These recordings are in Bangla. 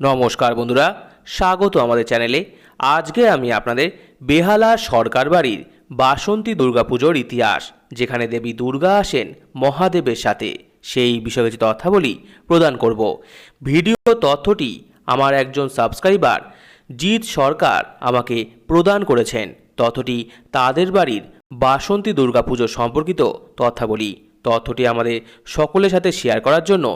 নমস্কার বন্ধুরা, স্বাগত আমাদের চ্যানেলে। আজকে আমি আপনাদের বেহালা সরকার বাড়ির বাসন্তী দুর্গাপুজোর ইতিহাস, যেখানে দেবী দুর্গা আসেন মহাদেবের সাথে। সেই বিষয়ে কিছু তথ্যাবলী প্রদান করব। ভিডিও তথ্যটি আমার একজন সাবস্ক্রাইবার, জিৎ সরকার, আমাকে প্রদান করেছেন। তথ্যটি তাদের বাড়ির বাসন্তী দুর্গাপুজো সম্পর্কিত তথ্যাবলী। তথ্যটি আমাদের সকলের সাথে শেয়ার করার জন্য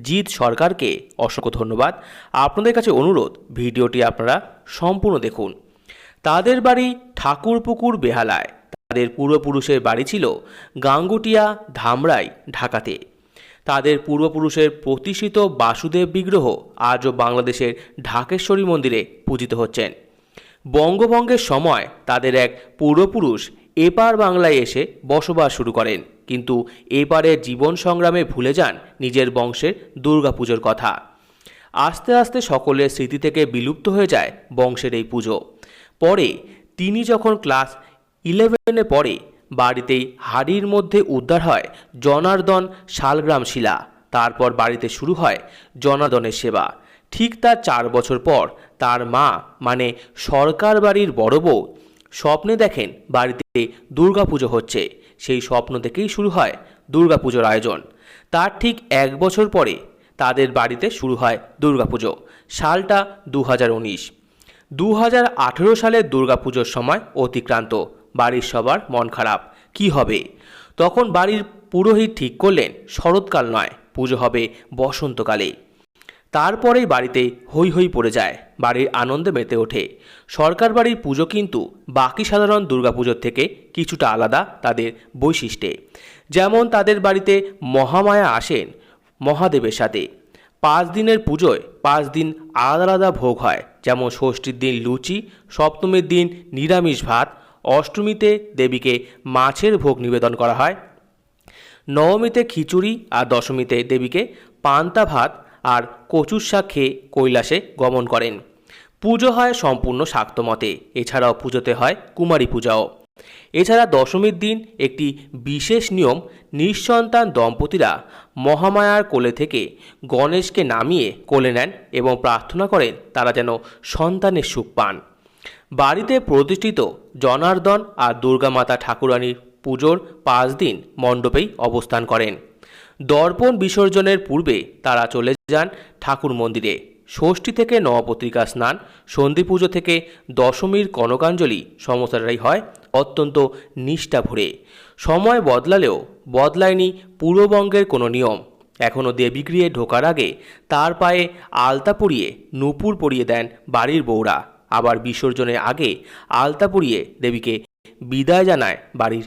জিৎ সরকারকে অসংখ্য ধন্যবাদ। আপনাদের কাছে অনুরোধ, ভিডিওটি আপনারা সম্পূর্ণ দেখুন। তাদের বাড়ি ঠাকুরপুকুর বেহালায়। তাদের পূর্বপুরুষের বাড়ি ছিল গাঙ্গুটিয়া ধামরাই, ঢাকাতে। তাদের পূর্বপুরুষের প্রতিষ্ঠিত বাসুদেব বিগ্রহ আজও বাংলাদেশের ঢাকেশ্বরী মন্দিরে পূজিত হচ্ছেন। বঙ্গভঙ্গের সময় তাদের এক পূর্বপুরুষ এপার বাংলায় এসে বসবাস শুরু করেন। কিন্তু এপারের জীবন সংগ্রামে ভুলে যান নিজের বংশের দুর্গাপুজোর কথা। আস্তে আস্তে সকলের স্মৃতি থেকে বিলুপ্ত হয়ে যায় বংশের এই পুজো। পরে তিনি যখন ক্লাস ইলেভেনে পড়ে, বাড়িতেই হাড়ির মধ্যে উদ্ধার হয় জনার্দন শালগ্রাম শিলা। তারপর বাড়িতে শুরু হয় জনার্দনের সেবা। ঠিক তার চার বছর পর তার মা মানে সরকার বাড়ির বড় বউ, স্বপ্নে দেখেন বাড়িতে দুর্গাপুজো হচ্ছে। সেই স্বপ্ন থেকেই শুরু হয় দুর্গাপুজোর আয়োজন। তার ঠিক এক বছর পরে তাদের বাড়িতে শুরু হয় দুর্গাপুজো, সালটা দু হাজার উনিশ। দু হাজার আঠেরো সালের দুর্গাপুজোর সময় অতিক্রান্ত, বাড়ির সবার মন খারাপ। কি হবে? তখন বাড়ির পুরোহিত ঠিক করলেন, শরৎকাল নয়, পুজো হবে বসন্তকালে তারপরেই বাড়িতে হৈ হৈ পড়ে যায়। বাড়ির আনন্দে মেতে ওঠে। সরকার বাড়ির পুজো কিন্তু বাকি সাধারণ দুর্গাপুজোর থেকে কিছুটা আলাদা তাদের বৈশিষ্ট্যে। যেমন তাদের বাড়িতে মহামায়া আসেন মহাদেবের সাথে। পাঁচ দিনের পুজোয় পাঁচ দিন আলাদা আলাদা ভোগ হয়। যেমন ষষ্ঠীর দিন লুচি, সপ্তমীর দিন নিরামিষ ভাত, অষ্টমীতে দেবীকে মাছের ভোগ নিবেদন করা হয়। নবমীতে খিচুড়ি আর দশমীতে দেবীকে পান্তা ভাত আর কচুর শাক খেয়ে কৈলাসে গমন করেন। পুজো হয় সম্পূর্ণ শাক্তমতে, এছাড়াও পুজোতে হয় কুমারী পূজাও। এছাড়া দশমীর দিন একটি বিশেষ নিয়ম নিঃসন্তান দম্পতিরা মহামায়ার কোলে থেকে গণেশকে নামিয়ে কোলে নেন এবং প্রার্থনা করেন তারা যেন সন্তানের সুখ পান। বাড়িতে প্রতিষ্ঠিত জনার্দন আর দুর্গামাতা ঠাকুরানীর পুজোর পাঁচ দিন মণ্ডপেই অবস্থান করেন। দর্পণ বিসর্জনের পূর্বে তারা চলে যান ঠাকুর মন্দিরে। ষষ্ঠী থেকে নবপত্রিকা স্নান, সন্ধি পুজো থেকে দশমীর কনকাঞ্জলি সমস্তটাই হয় অত্যন্ত নিষ্ঠা ভরে। সময় বদলালেও বদলায়নি পূর্ববঙ্গের কোনো নিয়ম। এখনও দেবীগৃহে ঢোকার আগে তার পায়ে আলতা পরিয়ে নূপুর পরিয়ে দেন বাড়ির বউরা। আবার বিসর্জনের আগে আলতা পরিয়ে দেবীকে বিদায় জানায় বাড়ির